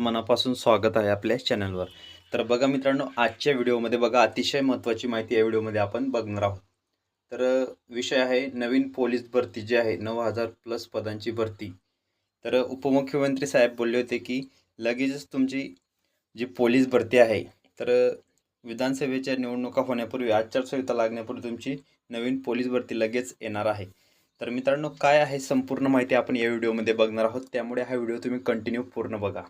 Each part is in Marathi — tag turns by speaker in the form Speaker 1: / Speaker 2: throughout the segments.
Speaker 1: मनापासून स्वागत आहे आपल्या चॅनलवर. तर बघा मित्रांनो आजच्या व्हिडिओमध्ये बघा अतिशय महत्त्वाची माहिती या व्हिडिओमध्ये आपण बघणार आहोत. तर विषय आहे नवीन पोलीस भरती जी आहे नऊ हजार प्लस पदांची भरती. तर उपमुख्यमंत्री साहेब बोलले होते की लगेचच तुमची जी पोलीस भरती आहे तर विधानसभेच्या निवडणुका होण्यापूर्वी आचारसंहिता लागण्यापूर्वी तुमची नवीन पोलीस भरती लगेच येणार आहे. तर मित्रांनो काय आहे संपूर्ण माहिती आपण या व्हिडिओमध्ये बघणार आहोत त्यामुळे हा व्हिडिओ तुम्ही कंटिन्यू पूर्ण बघा.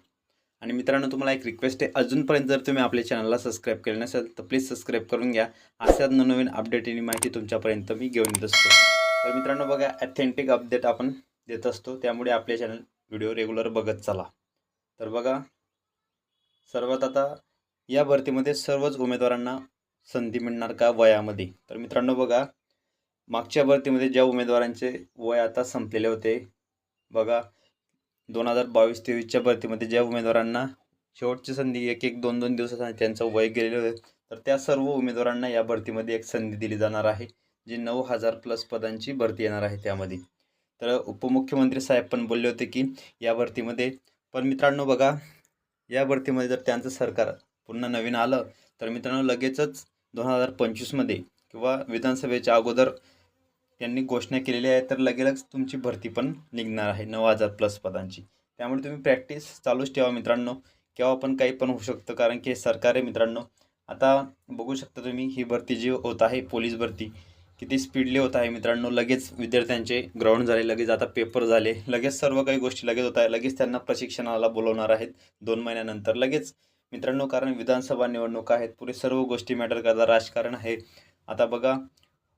Speaker 1: आणि मित्रांनो तुम्हाला एक रिक्वेस्ट आहे. अजूनपर्यंत जर तुम्ही आपल्या चॅनलला सबस्क्राईब केलं नसेल तर प्लीज सबस्क्राईब करून घ्या. अशाच नवीन अपडेट आणि माहिती तुमच्यापर्यंत मी घेऊन येत असतो. तर मित्रांनो बघा ॲथेंटिक अपडेट आपण देत असतो. त्यामुळे आपले चॅनल व्हिडिओ रेग्युलर बघत चला. तर बघा सर्वात आता या भरतीमध्ये सर्वच उमेदवारांना संधी मिळणार का वयामध्ये? तर मित्रांनो बघा मागच्या भरतीमध्ये ज्या उमेदवारांचे वय आता संपलेले होते बघा दोन हजार बावीस तेवीसच्या भरतीमध्ये ज्या उमेदवारांना शेवटची संधी एक एक दोन दोन दिवसात त्यांचं वय गेलेलं होतं तर त्या सर्व उमेदवारांना या भरतीमध्ये एक संधी दिली जाणार आहे जी नऊ हजार प्लस पदांची भरती येणार आहे त्यामध्ये. तर उपमुख्यमंत्री साहेब पण बोलले होते की या भरतीमध्ये पण मित्रांनो बघा या भरतीमध्ये जर त्यांचं सरकार पुन्हा नवीन आलं तर मित्रांनो लगेचच दोन हजार पंचवीसमध्ये किंवा विधानसभेच्या अगोदर त्यांनी घोषणा केलेली आहे तर लगेच तुमची भरती पण निघणार आहे नऊ हजार प्लस पदांची. त्यामुळे तुम्ही प्रॅक्टिस चालूच ठेवा मित्रांनो. केव्हा पण काही पण होऊ शकतं कारण की हे सरकार आहे मित्रांनो. आता बघू शकता तुम्ही ही भरती जी होत आहे पोलीस भरती किती स्पीडली होत आहे मित्रांनो. लगेच विद्यार्थ्यांचे ग्राउंड झाले लगेच आता पेपर झाले लगेच सर्व काही गोष्टी लगेच होत आहे लगेच त्यांना प्रशिक्षणाला बोलवणार आहेत दोन महिन्यानंतर. लगेच मित्रांनो कारण विधानसभा निवडणुका आहेत पुढे सर्व गोष्टी मॅटर करतात. राजकारण आहे. आता बघा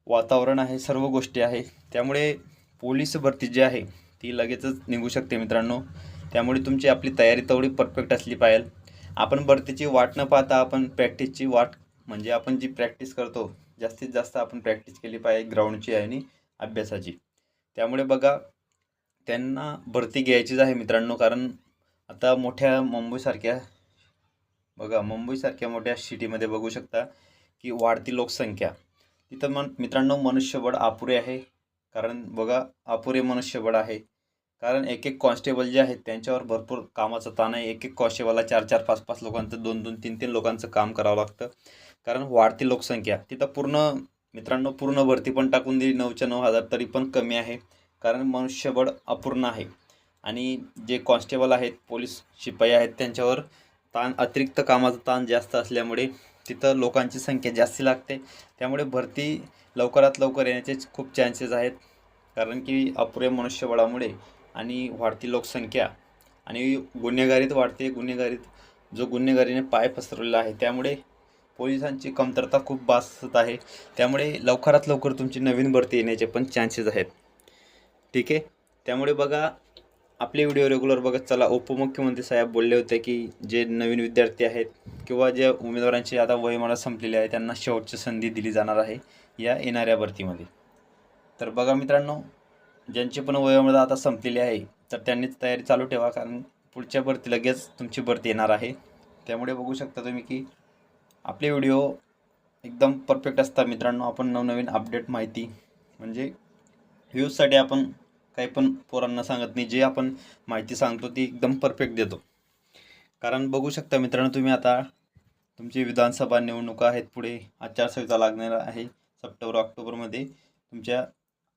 Speaker 1: वातावरण आहे सर्व गोष्टी आहे. त्यामुळे पोलीस भरती जी आहे ती लगेचच निघू शकते मित्रांनो. त्यामुळे तुमची आपली तयारी तेवढी परफेक्ट असली पाहिजे. आपण भरतीची वाट न पाहता आपण प्रॅक्टिसची वाट म्हणजे आपण जी प्रॅक्टिस करतो जास्तीत जास्त आपण प्रॅक्टिस केली पाहिजे ग्राउंडची आणि अभ्यासाची. त्यामुळे बघा त्यांना भरती घ्यायचीच आहे मित्रांनो कारण आता मोठ्या मुंबईसारख्या बघा मुंबईसारख्या मोठ्या सिटीमध्ये बघू शकता की वाढती लोकसंख्या. तिथं मन मित्रांनो मनुष्यबळ अपुरे आहे. कारण बघा अपुरे मनुष्यबळ आहे. कारण एक एक कॉन्स्टेबल जे आहेत त्यांच्यावर भरपूर कामाचा ताण आहे. एक एक कॉन्स्टेबलला चार चार पाच पाच लोकांचं दोन दोन तीन तीन लोकांचं काम करावं लागतं. कारण वाढती लोकसंख्या. तिथं पूर्ण मित्रांनो पूर्ण भरती पण टाकून दिली. नऊच्या नऊ हजार तरी पण कमी आहे. कारण मनुष्यबळ अपूर्ण आहे. आणि जे कॉन्स्टेबल आहेत पोलीस शिपाई आहेत त्यांच्यावर ताण अतिरिक्त कामाचा ताण जास्त असल्यामुळे तिथं लोकांची संख्या जास्ती लागते. त्यामुळे भरती लवकरात लवकर येण्याचे खूप चान्सेस आहेत. कारण की अपुरे मनुष्यबळामुळे आणि वाढती लोकसंख्या आणि गुन्हेगारीत वाढते गुन्हेगारीत जो गुन्हेगारीने पाय पसरवलेला आहे त्यामुळे पोलिसांची कमतरता खूप भासत आहे. त्यामुळे लवकरात लवकर तुमची नवीन भरती येण्याचे पण चान्सेस आहेत. ठीक आहे? त्यामुळे बघा आपले व्हिडिओ रेग्युलर बघत चला. उपमुख्यमंत्री साहेब बोलले होते की जे नवीन विद्यार्थी आहेत किंवा ज्या उमेदवारांची आता वयमाना संपलेली आहे त्यांना शेवटची संधी दिली जाणार आहे या येणाऱ्या भरतीमध्ये. तर बघा मित्रांनो ज्यांची पण वयोमर्यादा आता संपलेली आहे तर त्यांनीच तयारी चालू ठेवा कारण पुढच्या भरती लगेच तुमची भरती येणार आहे. त्यामुळे बघू शकता तुम्ही की आपले व्हिडिओ एकदम परफेक्ट असतात मित्रांनो. आपण नवनवीन अपडेट माहिती म्हणजे व्ह्यूजसाठी आपण काही पण पोरांना सांगत नाही. जे आपण माहिती सांगतो ती एकदम परफेक्ट देतो. कारण बघू शकता मित्रांनो तुम्ही आता तुमची विधानसभा निवडणुका आहेत पुढे. आचारसंहिता लागणार आहे सप्टेंबर ऑक्टोबरमध्ये तुमच्या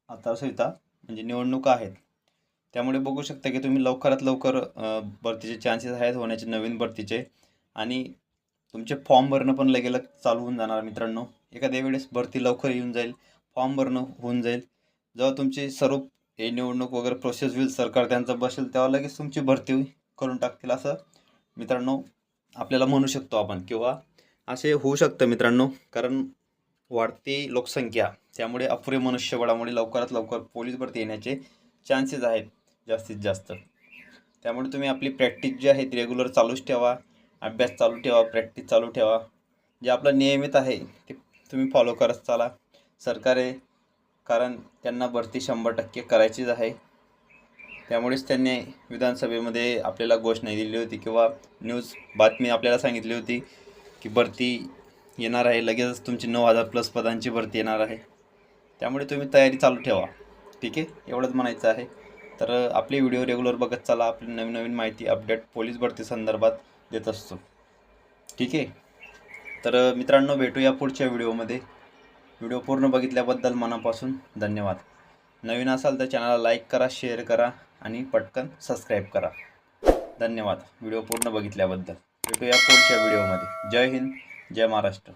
Speaker 1: आचारसंहिता म्हणजे निवडणुका आहेत. त्यामुळे बघू शकता की तुम्ही लवकरात लवकर भरतीचे चान्सेस आहेत होण्याचे नवीन भरतीचे. आणि तुमचे फॉर्म भरणं पण लगेलग चालू होऊन जाणार मित्रांनो. एखाद्या वेळेस भरती लवकर येऊन जाईल फॉर्म भरणं होऊन जाईल. जेव्हा तुमचे सर्व हे निवडणूक वगैरे प्रोसेस होईल सरकार त्यांचं बसेल तेव्हा लगेच तुमची भरती करून टाकतील असं मित्रांनो आपल्याला म्हणू शकतो आपण किंवा असे होऊ शकतं मित्रांनो कारण वाढती लोकसंख्या त्यामुळे अपुरे मनुष्यबळामुळे लवकरात लवकर पोलीस भरती येण्याचे चान्सेस आहेत जास्तीत जास्त. त्यामुळे तुम्ही आपली प्रॅक्टिस जी आहे ती रेग्युलर चालूच ठेवा अभ्यास चालू ठेवा प्रॅक्टिस चालू ठेवा. जे आपलं नियमित आहे ते तुम्ही फॉलो करत चाला. सरकार आहे कारण त्यांना भरती शंभर टक्के करायचीच आहे. त्यामुळेच त्यांनी विधानसभेमध्ये आपल्याला घोषणा दिली होती किंवा न्यूज बातमी आपल्याला सांगितली होती की भरती येणार आहे. लगेचच तुमची नऊ हजार प्लस पदांची भरती येणार आहे. त्यामुळे तुम्ही तयारी चालू ठेवा. ठीक आहे? एवढंच म्हणायचं आहे. तर आपले व्हिडिओ रेग्युलर बघत चला. आपली नवीन नवीन माहिती अपडेट पोलीस भरती संदर्भात देत असतो. ठीक आहे? तर मित्रांनो भेटूया पुढच्या व्हिडिओमध्ये. व्हिडिओ पूर्ण बघितल्याबद्दल मनापासून धन्यवाद. नवीन असाल तर चॅनलला लाईक करा शेअर करा आणि पटकन सबस्क्राईब करा. धन्यवाद. व्हिडिओ पूर्ण बघितल्याबद्दल. भेटूया पुढच्या व्हिडिओमध्ये जय हिंद जय महाराष्ट्र.